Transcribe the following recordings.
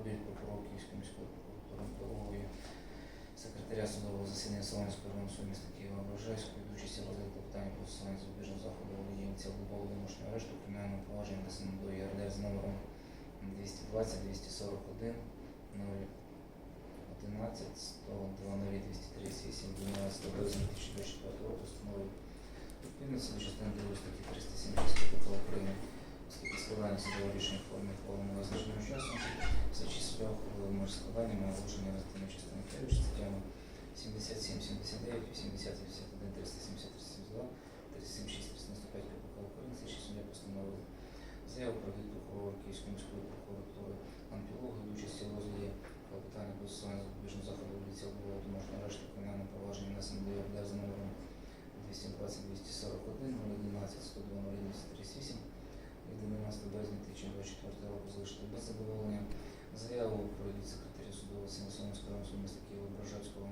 про обід прокурора Київської міської прокуратури секретаря судового засідання Солонського суду міста Києва Ображайської, від участі розгляду питання про застосування запобіжного заходу воді цілодобового домашнього арешту кримінального провадження та до ЄРДР з номером 220 241 0 11 102 238 12 березня 2024 року встановив відповідності до частини 2 статті 370 України, складання рішення в формі ухваленого визначеного часу, слідчі суддя ухвалили може складання на оголошення розтину частини 5 статтями 77, 79, 80, 81, 370, 372, 376, 395 КПК України, слідчі суддя постановили заяву про від прокурора Київської міської прокуратури Анпілогу від участі в розгляді клопотання про застосування запобіжного заходу від цілого домашнього арешту кримінального провадження до ЄРДР за номером 220 241 011 102 238 від 11 березня 2024 року залишити. Без задоволення. Заяву про від секретаря судового Сімсонівського району суду міста Києва Брожацького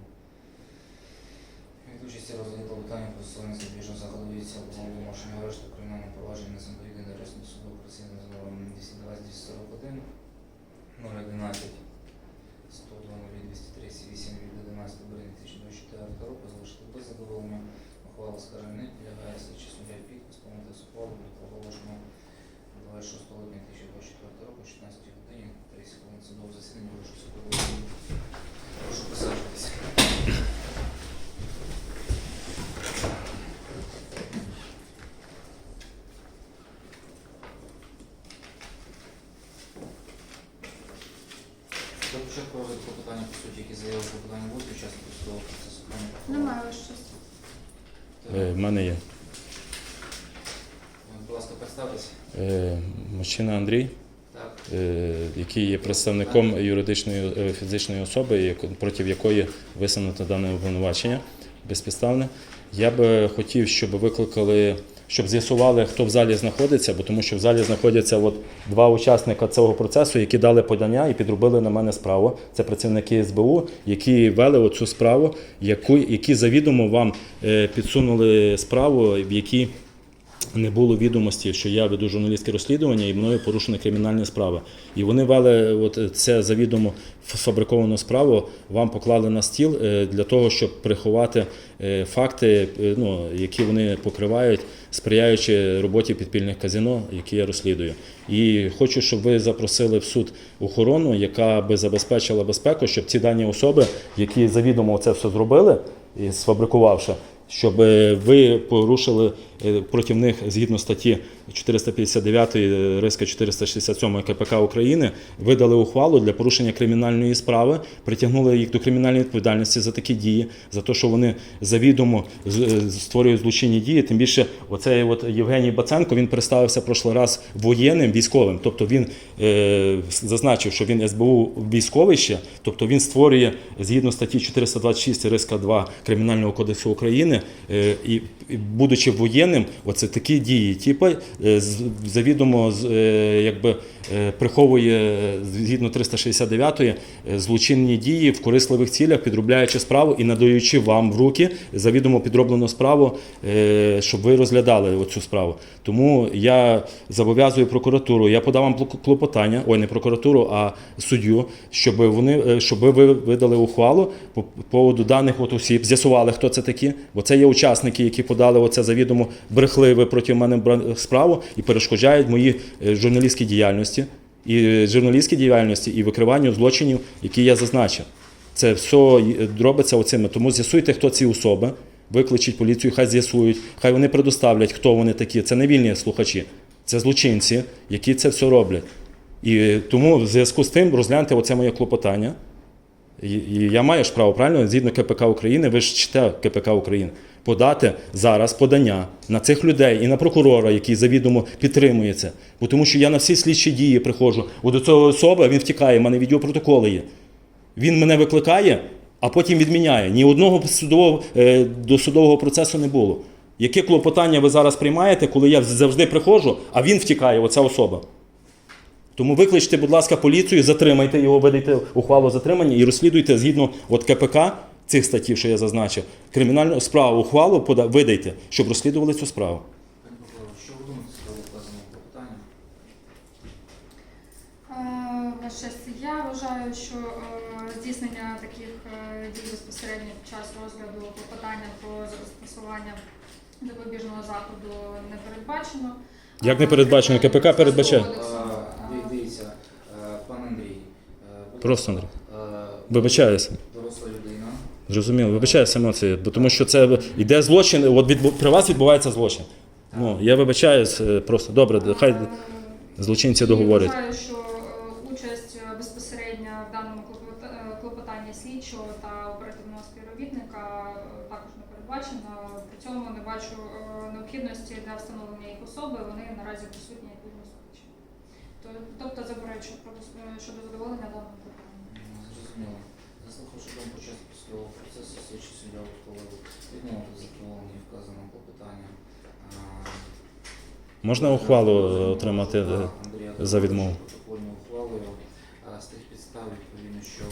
від участі в розгляді клопотання про застосування запобіжного заходу від домашнього арешту кримінального провадження до єдиного арешту суду України за номером 220 241 011 102 238 від 11 березня 2024 року. Залишити без задоволення. Ухвала скажімо, не підлягає слідчий суддя підпис, помити ухвалу від оголошено 26 липня 2024 року, 16 годині, 30 хвилин судового засідання. Прошу присаджуватися. До початку розгляду питання, по суті, які заяви про питання будуть учасники судового процесу. Пані прокурор. Немає щось. Е, В мене є. Будь ласка, представтеся. Е, Мужчина Андрій, е, який є представником юридичної е, фізичної особи, проти якої висунуто дане обвинувачення безпідставне. Я би хотів, щоб викликали, щоб з'ясували, хто в залі знаходиться, бо тому що в залі знаходяться от два учасника цього процесу, які дали подання і підробили на мене справу. Це працівники СБУ, які вели оцю справу, яку, які завідомо вам е, підсунули справу, в якій не було відомості, що я веду журналістське розслідування і мною порушена кримінальна справа. І вони вели от це завідомо сфабриковану справу, вам поклали на стіл е, для того, щоб приховати е, факти, е, ну, які вони покривають, сприяючи роботі підпільних казино, які я розслідую. І хочу, щоб ви запросили в суд охорону, яка би забезпечила безпеку, щоб ці дані особи, які завідомо це все зробили, сфабрикувавши, щоб е, ви порушили е, проти них згідно статті 459 е, риска 467 КПК України, видали ухвалу для порушення кримінальної справи, притягнули їх до кримінальної відповідальності за такі дії, за те, що вони завідомо е, створюють злочинні дії. Тим більше, оцей от Євгеній Баценко він представився прошлий раз воєнним військовим, тобто він е, зазначив, що він СБУ військовий ще, тобто він створює згідно статті 426 риска 2 Кримінального кодексу України. Е, і, будучи воєнним, оце такі дії, типу, завідомо з- е, якби е, приховує е, згідно 369 е, злочинні дії в корисливих цілях, підробляючи справу і надаючи вам в руки завідомо підроблену справу, е, щоб ви розглядали оцю справу. Тому я зобов'язую прокуратуру, я подав вам кло- клопотання, ой, не прокуратуру, а суддю, щоб вони е, щоб ви видали ухвалу по поводу даних от осіб, з'ясували, хто це такі, бо це є учасники, які подали оце завідомо брехливе проти мене бра- справу і перешкоджають моїй е, журналістській діяльності, і е, журналістській діяльності, і викриванню злочинів, які я зазначив. Це все робиться оцими. Тому з'ясуйте, хто ці особи, викличіть поліцію, хай з'ясують, хай вони предоставлять, хто вони такі. Це не вільні слухачі, це злочинці, які це все роблять. І е, тому в зв'язку з тим розгляньте оце моє клопотання. І я маю ж право, правильно, згідно КПК України, ви ж чите КПК України, подати зараз подання на цих людей і на прокурора, який завідомо підтримує це. Бо тому що я на всі слідчі дії приходжу. От до цього особи він втікає, в мене відеопротоколи є. Він мене викликає, а потім відміняє. Ні одного судового, е, досудового процесу не було. Яке клопотання ви зараз приймаєте, коли я завжди приходжу, а він втікає, оця особа? Тому викличте, будь ласка, поліцію, затримайте його, видайте ухвалу затримання і розслідуйте згідно от КПК цих статтів, що я зазначив, кримінальну справу, ухвалу пода- видайте, щоб розслідували цю справу. Що ви думаєте з того вказаного клопотанні? Е, Ваша честь, я вважаю, що е, здійснення таких е, дій безпосередньо під час розгляду клопотання про застосування запобіжного заходу не передбачено. Як не передбачено? КПК передбачає. Е, Дивіться, е, пан Андрій. е, будь Просто, ласка, е, Вибачаюся. Зрозуміло, вибачаюся емоції, бо тому що це йде злочин, от відбу- при вас відбувається злочин. Ну, я вибачаюсь, е, просто добре, хай злочинці договорять. Вважаю, що е, участь е, безпосередньо в даному клопота- клопотанні слідчого та оперативного співробітника також не передбачена. При цьому не бачу необхідності для встановлення їх особи. Вони наразі присутні як відомо слідчі. То- Тобто е, щодо задоволення даного клопотання. Зрозуміло. Заслухавши початку судового процесу, слідчий суддя ухвалив відмовити в задоволенні вказаного клопотання. Е, Можна ухвалу е, отримати е, за відмову? Протокольною ухвалою е, з тих підстав, відповідно, що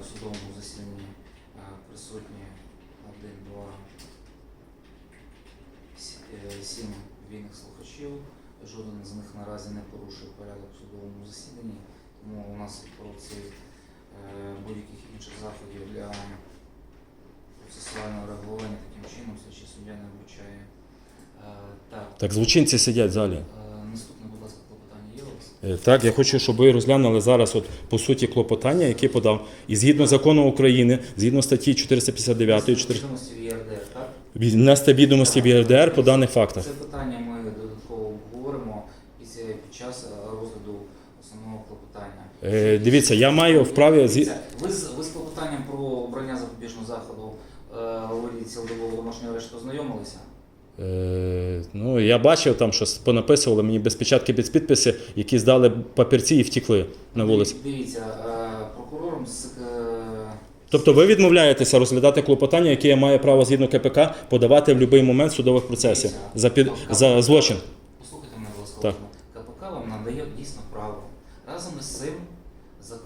в судовому засіданні присутні один, два, сі- е, сім вільних слухачів. Жоден з них наразі не порушує порядок в судовому засіданні, тому у нас про ці будь-яких інших заходів для процесуального реагування таким чином слідчий суддя не вбачає. Е, Так, Так, злочинці сидять в залі. Е, Наступне, будь ласка, клопотання є у вас? Е, Так, я хочу, щоб ви розглянули зараз от, по суті клопотання, яке подав. І згідно закону України, згідно статті 459, 4... Відомості в ЄРДР, так? внести відомості в ЄРДР по даних фактах. Це питання ми додатково обговоримо після під час е, розгляду основного клопотання. Е, дивіться, я маю вправі зі... Ви з, ви з клопотанням про обрання запобіжного заходу е, у вигляді цілодобового домашнього арешту ознайомилися? Е, ну, я бачив там, що понаписували мені без печатки, без підписи, які здали папірці і втікли на вулиці. Дивіться, е, прокурором з е, Тобто ви відмовляєтеся розглядати клопотання, яке я маю право згідно КПК подавати в будь-який момент судових процесів за, під... за злочин. Послухайте мене, будь ласка, Так. КПК вам надає дійсно право. Разом із цим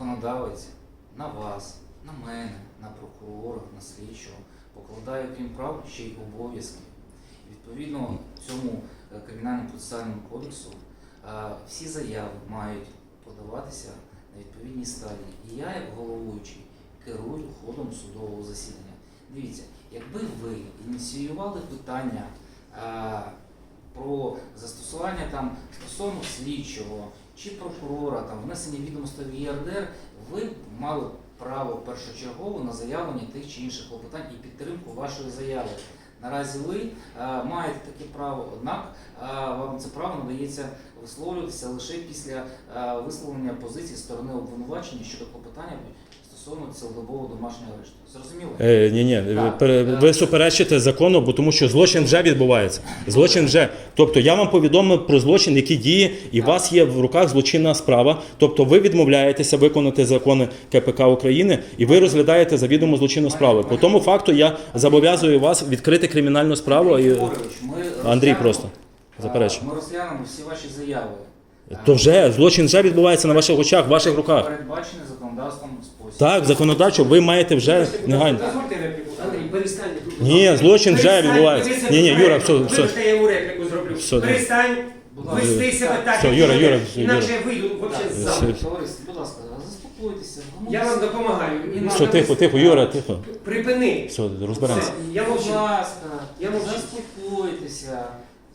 законодавець на вас, на мене, на прокурора, на слідчого покладає, крім прав, ще й обов'язки. Відповідно цьому е, кримінальному процесуальному кодексу е, всі заяви мають подаватися на відповідній стадії. І я, як головуючий, керую ходом судового засідання. Дивіться, якби ви ініціювали питання е, про застосування там стосовно слідчого чи прокурора, там внесення відомостей в ЄРДР, ви мали право першочергово на заявлення тих чи інших клопотань і підтримку вашої заяви. Наразі ви е, маєте таке право, однак е, вам це право надається висловлюватися лише після е, висловлення позиції сторони обвинувачення щодо клопотання стосовно цілодобового домашнього арешту. Зрозуміло? Е, ні, ні, Так, ви, е. ви суперечите закону, бо тому що злочин вже відбувається. Злочин вже. Тобто я вам повідомив про злочин, який діє, і у вас є в руках злочинна справа. Тобто ви відмовляєтеся виконати закони КПК України і ви розглядаєте завідомо злочинну справу. По тому факту я зобов'язую вас відкрити кримінальну справу. Андрій І... Григорович, ми Андрій розглянемо- просто заперечує. Ми розглянемо всі ваші заяви. То вже злочин вже відбувається на ваших очах, в ваших руках. Передбачений законодавством. Так, законодавчо, ви маєте вже негайно. Дозвольте репліку. Андрій, перестань. Ні, злочин вже Перестань, відбувається. Ні, ні, Юра, все, Вибачте, все. я йому репліку зроблю. Все, да. Перестань вести себе так, Все, як Юра, ти Юра, все, інакше Юра. я вийду взагалі з Так, залу. Товариство, будь ласка, заспокойтеся. Я вам допомагаю. Ні, Ну, Все, тихо, тихо, Юра, тихо. Припини. Все, розберемося. Все, Я Будь ласка, Я мовчу. заспокойтеся.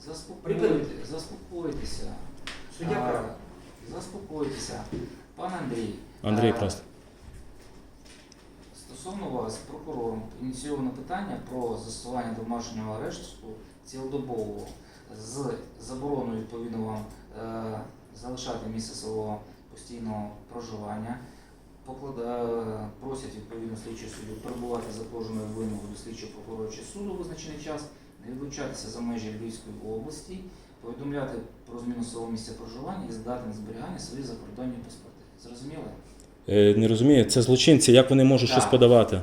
Заспокойтеся. Заспокойтеся. Суддя А, прав. Заспокойтеся. Пан Андрій. Андрій а, просто. Стосовно вас, прокурором, ініційовано питання про застосування домашнього арешту цілодобового з забороною відповідно вам е, залишати місце свого постійного проживання. Поклада- просять відповідно слідчого суду перебувати за кожною вимогою слідчого прокурора чи суду визначений час, не відлучатися за межі Львівської області, повідомляти про зміну свого місця проживання і здати на зберігання свої закордонні паспорти. Зрозуміли? Е, не розумію, це злочинці, як вони можуть Так. щось подавати?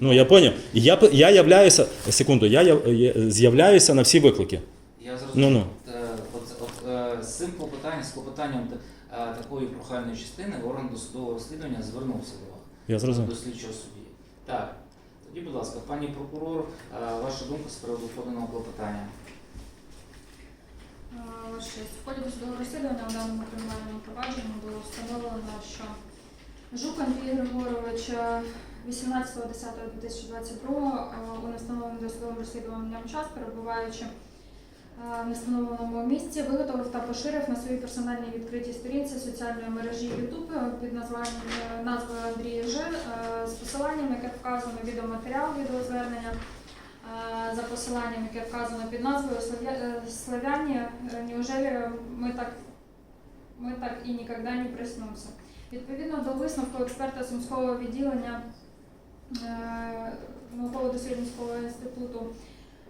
Ну, я поняв. І Я, п- я являюся, секунду, я яв- є- з'являюся на всі виклики. Я зрозумів. Ну-ну. Е, От, от, е, з цим клопотанням, з клопотанням е, такої прохальної частини орган досудового розслідування звернувся до вас, Я зрозумів. до слідчого судді. Так, тоді, будь ласка, пані прокурор, е, ваша думка з приводу поданого клопотання. Ваша. В ході досудового розслідування в даному кримінальному провадженні було встановлено, що Жук Андрій Григорович е, 18.10.2022 е, у невстановленому досудовим розслідуванням час, перебуваючи е, в нестановленому місці, виготовив та поширив на своїй персональній відкритій сторінці соціальної мережі YouTube під е, назвою Андрій Ж е, з посиланням, яке вказано відеоматеріал відеозвернення. е, За посиланням, яке вказано під назвою «Слав'я- е, Славяне, е, неужели ми так, ми так і ніколи не приснемося. Відповідно до висновку експерта Сумського відділення е, науково-дослідницького інституту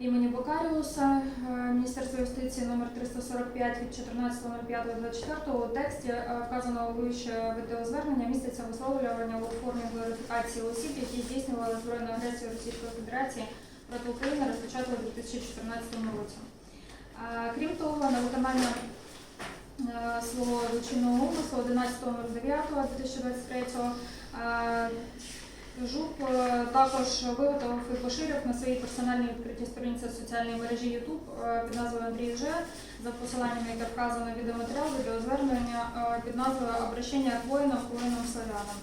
імені Бокаріуса е, Міністерства юстиції номер 345 від 14.05.24 у тексті е, вказаного вище відеозвернення міститься висловлювання у формі глорифікації осіб, які здійснювали збройну агресію Російської Федерації проти України розпочато у 2014 році. Е, Крім того, на виконання е, свого злочинного умислу 11.09.2023 е, Жук е, також виготовив і поширив на своїй персональній відкритій сторінці соціальної мережі YouTube е, під назвою Андрій Ж за посиланням, яке вказано відеоматеріал, відеозвернення е, під назвою Обращення к воїнам, к воїнам славянам.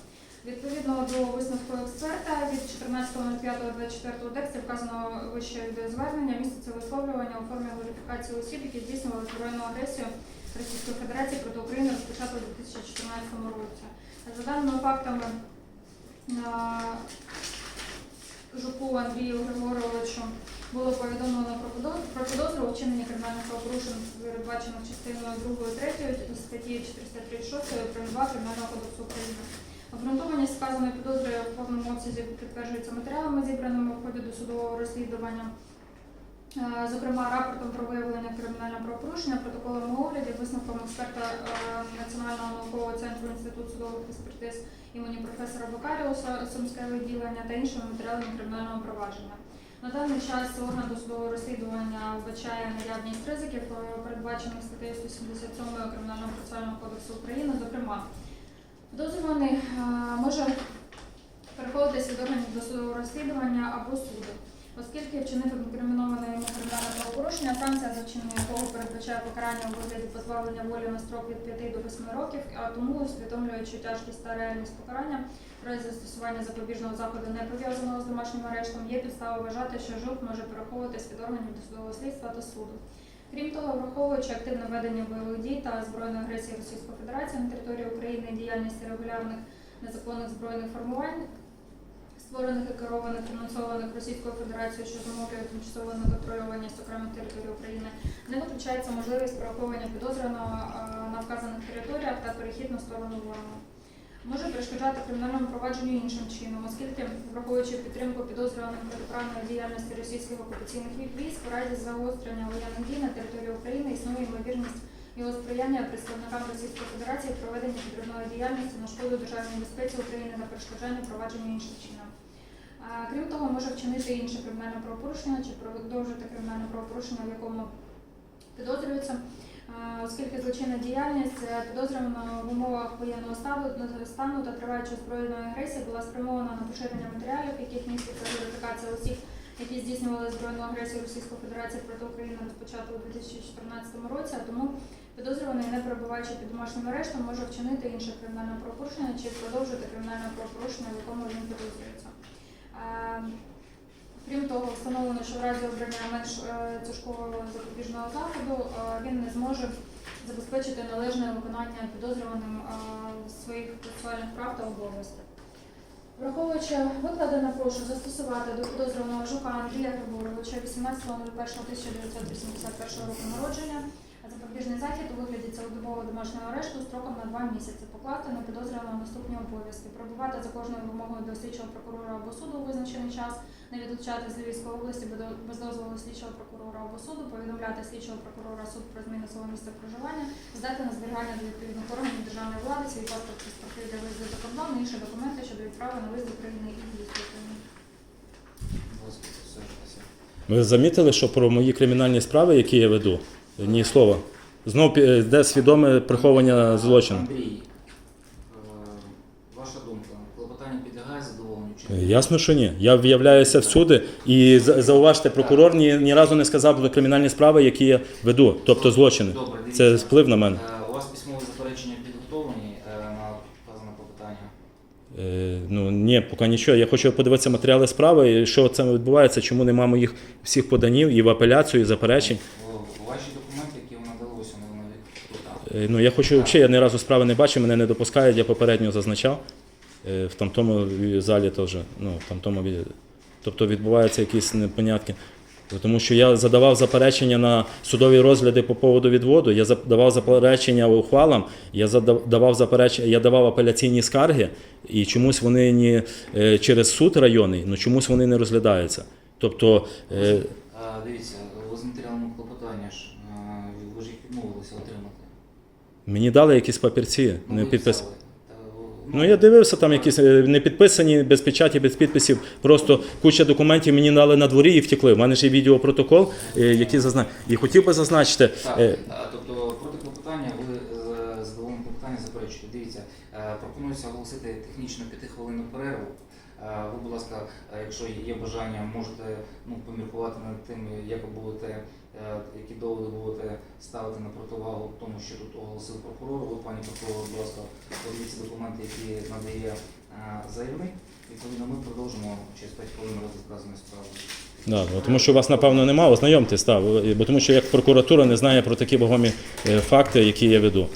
Відповідно до висновку експерта від 14.05.24 тексті вказаного вище відеозвернення міститься висловлювання у формі глорифікації осіб, які здійснювали збройну агресію Російської Федерації проти України розпочато у 2014 році. За даними фактами, Жуку Андрію Григоровичу було повідомлено про підоз- про підозру у вчиненні кримінальних правопорушень, передбачених частиною 2, 3 статті 436 прим. 2 Кримінального кодексу України. Обґрунтованість сказаної підозри в повному обсязі підтверджується матеріалами, зібраними в ході досудового розслідування. Е, Зокрема, рапортом про виявлення кримінального правопорушення, протоколом огляді, висновком експерта е, Національного наукового центру Інституту судових експертиз імені професора Бокаріуса Сумське відділення та іншими матеріалами кримінального провадження. На даний час орган досудового розслідування вбачає наявність ризиків, е, передбачених статтею 177 Кримінального процесуального кодексу України. Зокрема, е, може переходитися від органів досудового розслідування або суду. Оскільки вчинив інкриміноване йому кримінальне правопорушення, санкція за вчинення якого передбачає покарання у вигляді позбавлення волі на строк від 5 до 8 років, а тому, усвідомлюючи тяжкість та реальність покарання, в застосування запобіжного заходу не пов'язаного з домашнім арештом, є підстава вважати, що жук може переховуватись від органів досудового слідства та суду. Крім того, враховуючи активне ведення бойових дій та збройної агресії Російської Федерації на території України і діяльність регулярних незаконних збройних формувань, створених і керованих фінансованих Російською Федерацією, що зумовлює тимчасову неконтрольованість окремих територій України, не виключається можливість переховування підозрюваного е, на вказаних територіях та перехід на сторону ворога. Може перешкоджати кримінальному провадженню іншим чином, оскільки, враховуючи підтримку підозрюваних протиправної діяльності російських окупаційних військ, у разі загострення воєнних дій на території України існує ймовірність його сприяння представникам Російської Федерації в проведенні підривної діяльності на шкоду державній безпеці України та перешкоджання провадженню іншим чином. Крім того, може вчинити інше кримінальне правопорушення чи продовжити кримінальне правопорушення, в якому підозрюється, оскільки злочинна діяльність е, підозрюваного в умовах воєнного стану, та триваючої збройної агресії була спрямована на поширення матеріалів, яких міститься верифікація осіб, які здійснювали збройну агресію Російської Федерації проти України розпочато у 2014 році, а тому підозрюваний, не перебуваючи під домашнім арештом, може вчинити інше кримінальне правопорушення чи продовжити кримінальне правопорушення, в якому він підозрюється. Е, Крім того, встановлено, що в разі обрання менш е, тяжкого запобіжного заходу е, він не зможе забезпечити належне виконання підозрюваним е, своїх процесуальних прав та обов'язків. Враховуючи викладене, прошу застосувати до підозрюваного жука Андрія Григоровича 18.01.1981 року народження запобіжний захід у вигляді цілодобового домашнього арешту строком на два місяці, покласти на підозрюваного наступні обов'язки, пробувати за кожною вимогою до слідчого прокурора або суду у визначений час, не відлучати з Львівської області без до- без дозволу слідчого прокурора або суду, повідомляти слідчого прокурора суд про зміну свого місця проживання, здати на зберігання до відповідних органів державної влади, свій паспорт паспорти для виїзду за кордон, інші документи щодо відправи на виїзд України і в'їзд присаджуйтеся. Ви замітили, що про мої кримінальні справи, які я веду, ні слова. Знов йде свідоме приховування злочину. Андрій, е, ваша думка, клопотання підлягає задоволенню чи Ясно, що ні. Я виявляюся всюди, і за- зауважте, прокурор ні, ні разу не сказав про кримінальні справи, які я веду, тобто злочини. Добре, дивіться. Це вплив на мене. Е, У вас письмові заперечення підготовлені е, на вказане попитання? Е, ну ні, поки нічого. Я хочу подивитися матеріали справи, і що це відбувається, чому нема моїх всіх поданів і в апеляцію, і заперечень. В- Ваші документи, які ви надали, ось вони вони тут. Е, Ну я хочу взагалі, я ні разу справи не бачив, мене не допускають, я попередньо зазначав. Е, В тамтому залі теж. Ну, в тобто відбуваються якісь непонятки. Тому що я задавав заперечення на судові розгляди по поводу відводу, я задавав заперечення ухвалам, я давав заперечення, я давав апеляційні скарги, і чомусь вони не е, через суд районний, ну чомусь вони не розглядаються. Тобто, е, Дивіться, ви з матеріалами клопотання ж, е, ви ж їх відмовилися отримати. Мені дали якісь папірці, Ну, не ви підпис. Ну я дивився там якісь е, не підписані, без печаті, без підписів. Просто куча документів мені дали на дворі і втекли. У мене ж є відеопротокол, е, який зазна... І хотів би зазначити. Так, е, тобто проти клопотання ви е, задоволені клопотання заперечуєте. Дивіться, пропонується оголосити технічну п'ятихвилинну перерву. Ви, будь ласка, якщо є бажання, можете ну, поміркувати над тим, як ви будете, які доводи будете ставити на противагу тому, що тут оголосив прокурор. Ви, пані прокурор, будь ласка, подивіться документи, які надає е, заявник. Відповідно, ми продовжимо через 5 хвилин розгляд вказаної справи. Да, бо тому що вас, напевно, немає, ознайомтесь, ви- бо тому що як прокуратура не знає про такі вагомі е, факти, які я веду.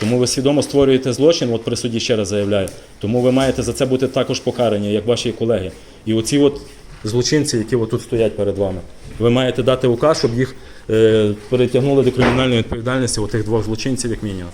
Тому ви свідомо створюєте злочин, от при суді ще раз заявляю. Тому ви маєте за це бути також покарані, як ваші колеги. І оці от злочинці, які тут стоять перед вами, ви маєте дати указ, щоб їх е, перетягнули до кримінальної відповідальності, отих двох злочинців, як мінімум.